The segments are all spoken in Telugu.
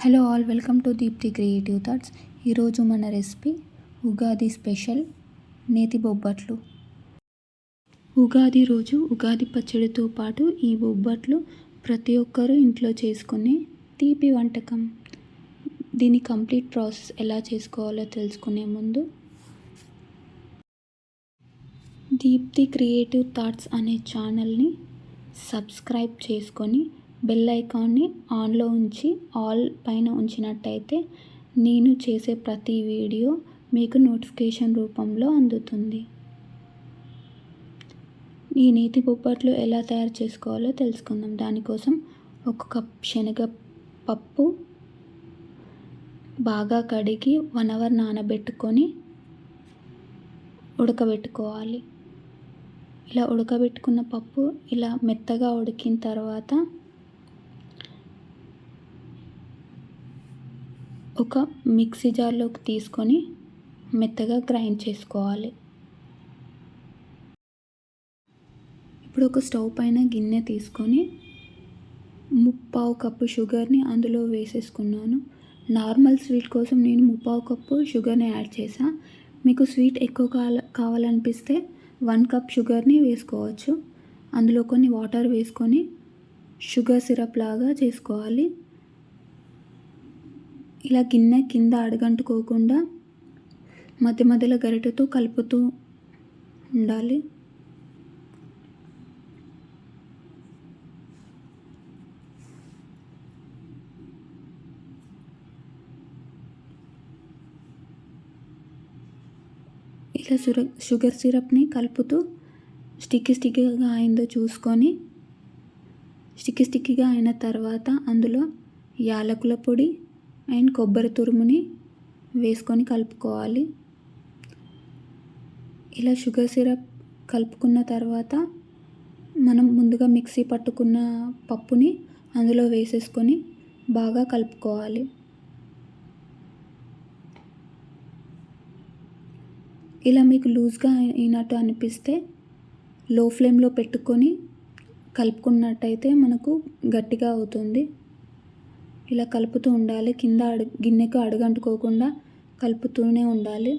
Hello all welcome to Deepthi creative thoughts ఈరోజు మన రెసిపీ ఉగాది స్పెషల్ నేతి బొబ్బట్లు. ఉగాది రోజు ఉగాది పచ్చడితో పాటు ఈ బొబ్బట్లు ప్రతి ఒక్కరూ ఇంట్లో చేసుకునే తీపి వంటకం. దీని కంప్లీట్ ప్రాసెస్ ఎలా చేసుకోవాలో తెలుసుకునే ముందు దీప్తి క్రియేటివ్ థాట్స్ అనే ఛానల్ని సబ్స్క్రైబ్ చేసుకొని బెల్ ఐకాన్ని ఆన్లో ఉంచి ఆల్ పైన ఉంచినట్టయితే నేను చేసే ప్రతి వీడియో మీకు నోటిఫికేషన్ రూపంలో అందుతుంది. ఈ నీతి బొబ్బట్లు ఎలా తయారు చేసుకోవాలో తెలుసుకుందాం. దానికోసం ఒక కప్ శనగ పప్పు బాగా కడిగి వన్ అవర్ నానబెట్టుకొని ఉడకబెట్టుకోవాలి. ఇలా ఉడకబెట్టుకున్న పప్పు ఇలా మెత్తగా ఉడికిన తర్వాత ఒక మిక్సీ జార్లోకి తీసుకొని మెత్తగా గ్రైండ్ చేసుకోవాలి. ఇప్పుడు ఒక స్టవ్ పైన గిన్నె తీసుకొని ముప్పావు కప్పు షుగర్ని అందులో వేసేసుకున్నాను. నార్మల్ స్వీట్ కోసం నేను ముప్పావు కప్పు షుగర్ని యాడ్ చేసా మీకు స్వీట్ ఎక్కువ కావాలనిపిస్తే వన్ కప్ షుగర్ని వేసుకోవచ్చు. అందులో కొన్ని వాటర్ వేసుకొని షుగర్ సిరప్ లాగా చేసుకోవాలి. ఇలా గిన్నె కింద అడగంటుకోకుండా మధ్య మధ్యలో గరిటెతో కలుపుతూ ఉండాలి. ఇలా సుర షుగర్ సిరప్ని కలుపుతూ స్టిక్కీ స్టిక్కీగా అయిందో చూసుకొని స్టిక్కీ స్టిక్కీగా అయిన తర్వాత అందులో యాలకుల పొడి అండ్ కొబ్బరి తురుముని వేసుకొని కలుపుకోవాలి. ఇలా షుగర్ సిరప్ కలుపుకున్న తర్వాత మనం ముందుగా మిక్సీ పట్టుకున్న పప్పుని అందులో వేసేసుకొని బాగా కలుపుకోవాలి. ఇలా మీకు లూజ్గా అయినట్టు అనిపిస్తే లో ఫ్లేమ్లో పెట్టుకొని కలుపుకున్నట్టయితే మనకు గట్టిగా అవుతుంది. ఇలా కలుపుతూ ఉండాలి. కింద అడు గిన్నెకు అడుగంటుకోకుండా కలుపుతూనే ఉండాలి.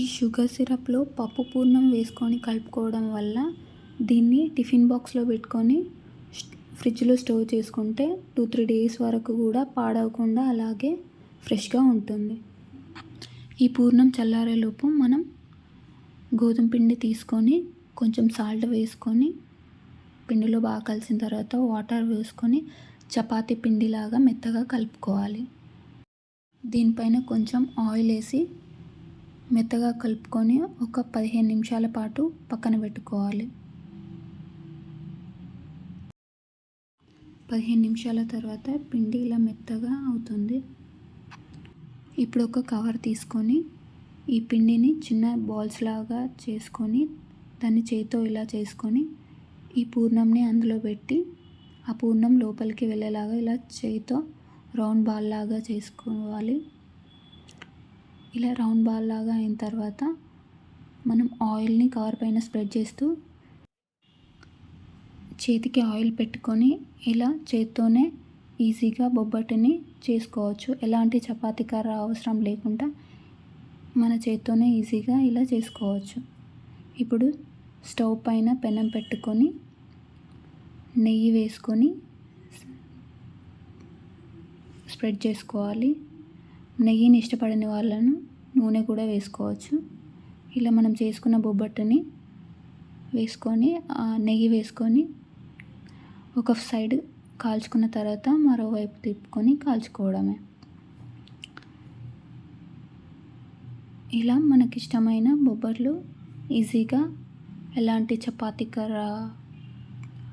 ఈ షుగర్ సిరప్లో పప్పు పూర్ణం వేసుకొని కలుపుకోవడం వల్ల దీన్ని టిఫిన్ బాక్స్లో పెట్టుకొని ఫ్రిడ్జ్లో స్టోర్ చేసుకుంటే టూ త్రీ డేస్ వరకు కూడా పాడవకుండా అలాగే ఫ్రెష్గా ఉంటుంది. ఈ పూర్ణం చల్లారేలోపు మనం గోధుమ పిండి తీసుకొని కొంచెం సాల్ట్ వేసుకొని పిండిలో బాగా కలిసిన తర్వాత వాటర్ వేసుకొని చపాతి పిండిలాగా మెత్తగా కలుపుకోవాలి. దీనిపైన కొంచెం ఆయిల్ వేసి మెత్తగా కలుపుకొని ఒక పదిహేను నిమిషాల పాటు పక్కన పెట్టుకోవాలి. పదిహేను నిమిషాల తర్వాత పిండి ఇలా మెత్తగా అవుతుంది. ఇప్పుడు ఒక కవర్ తీసుకొని ఈ పిండిని చిన్న బాల్స్ లాగా చేసుకొని దాన్ని చేతితో ఇలా చేసుకొని ఈ పూర్ణంని అందులో పెట్టి ఆ పూర్ణం లోపలికి వెళ్ళేలాగా ఇలా చేయితో రౌండ్ బాల్ లాగా చేసుకోవాలి. ఇలా రౌండ్ బాల్ లాగా అయిన తర్వాత మనం ఆయిల్ని కవర్ పైన స్ప్రెడ్ చేస్తూ చేతికి ఆయిల్ పెట్టుకొని ఇలా చేత్తోనే ఈజీగా బొబ్బటిని చేసుకోవచ్చు. ఎలాంటి చపాతీ కర్ర అవసరం లేకుండా మన చేత్తోనే ఈజీగా ఇలా చేసుకోవచ్చు. ఇప్పుడు స్టవ్ పైన పెనం పెట్టుకొని నెయ్యి వేసుకొని స్ప్రెడ్ చేసుకోవాలి. నెయ్యిని ఇష్టపడని వాళ్ళను నూనె కూడా వేసుకోవచ్చు. ఇలా మనం చేసుకున్న బొబ్బట్టుని వేసుకొని నెయ్యి వేసుకొని ఒక సైడ్ కాల్చుకున్న తర్వాత మరోవైపు తిప్పుకొని కాల్చుకోవడమే. ఇలా మనకిష్టమైన బొబ్బట్లు ఈజీగా ఎలాంటి చపాతీ కర్ర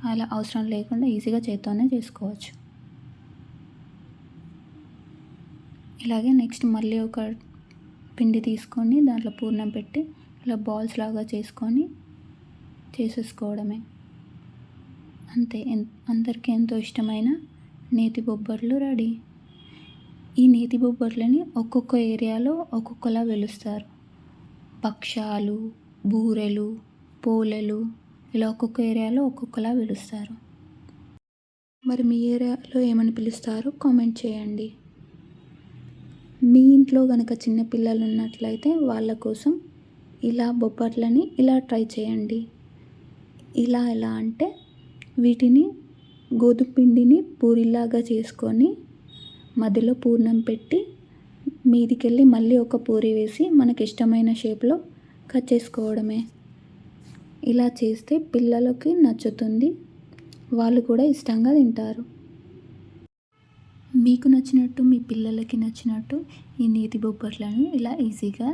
అలా అవసరం లేకుండా ఈజీగా చేత్తోనే చేసుకోవచ్చు. ఇలాగే నెక్స్ట్ మళ్ళీ ఒక పిండి తీసుకొని దాంట్లో పూర్ణం పెట్టి ఇలా బాల్స్ లాగా చేసుకొని చేసేసుకోవడమే. అంతే అందరికీ ఎంతో ఇష్టమైన నేతి బొబ్బర్లు రెడీ. ఈ నేతి బొబ్బర్లని ఒక్కొక్క ఏరియాలో ఒక్కొక్కలా వెలుస్తారు. పక్షాలు బూరెలు పోలెలు ఇలా ఒక్కొక్క ఏరియాలో ఒక్కొక్కలా పిలుస్తారు. మరి మీ ఏరియాలో ఏమని పిలుస్తారో? కామెంట్ చేయండి. మీ ఇంట్లో కనుక చిన్నపిల్లలు ఉన్నట్లయితే వాళ్ళ కోసం ఇలా బొబ్బట్లని ఇలా ట్రై చేయండి. ఇలా ఎలా అంటే వీటిని గోధుమ పిండిని పూరిలాగా చేసుకొని మధ్యలో పూర్ణం పెట్టి మీదికెళ్ళి మళ్ళీ ఒక పూరి వేసి మనకి ఇష్టమైన షేప్లో కట్ చేసుకోవడమే. ఇలా చేస్తే పిల్లలకి నచ్చుతుంది. వాళ్ళు కూడా ఇష్టంగా తింటారు. మీకు నచ్చినట్టు మీ పిల్లలకి నచ్చినట్టు ఈ నేతి బొబ్బట్లను ఇలా ఈజీగా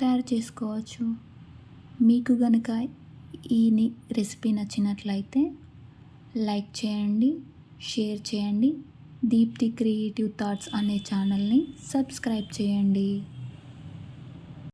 తయారు చేసుకోవచ్చు. మీకు కనుక ఈ రెసిపీ నచ్చినట్లయితే లైక్ చేయండి షేర్ చేయండి. దీప్తి క్రియేటివ్ థాట్స్ అనే ఛానల్ని సబ్స్క్రైబ్ చేయండి.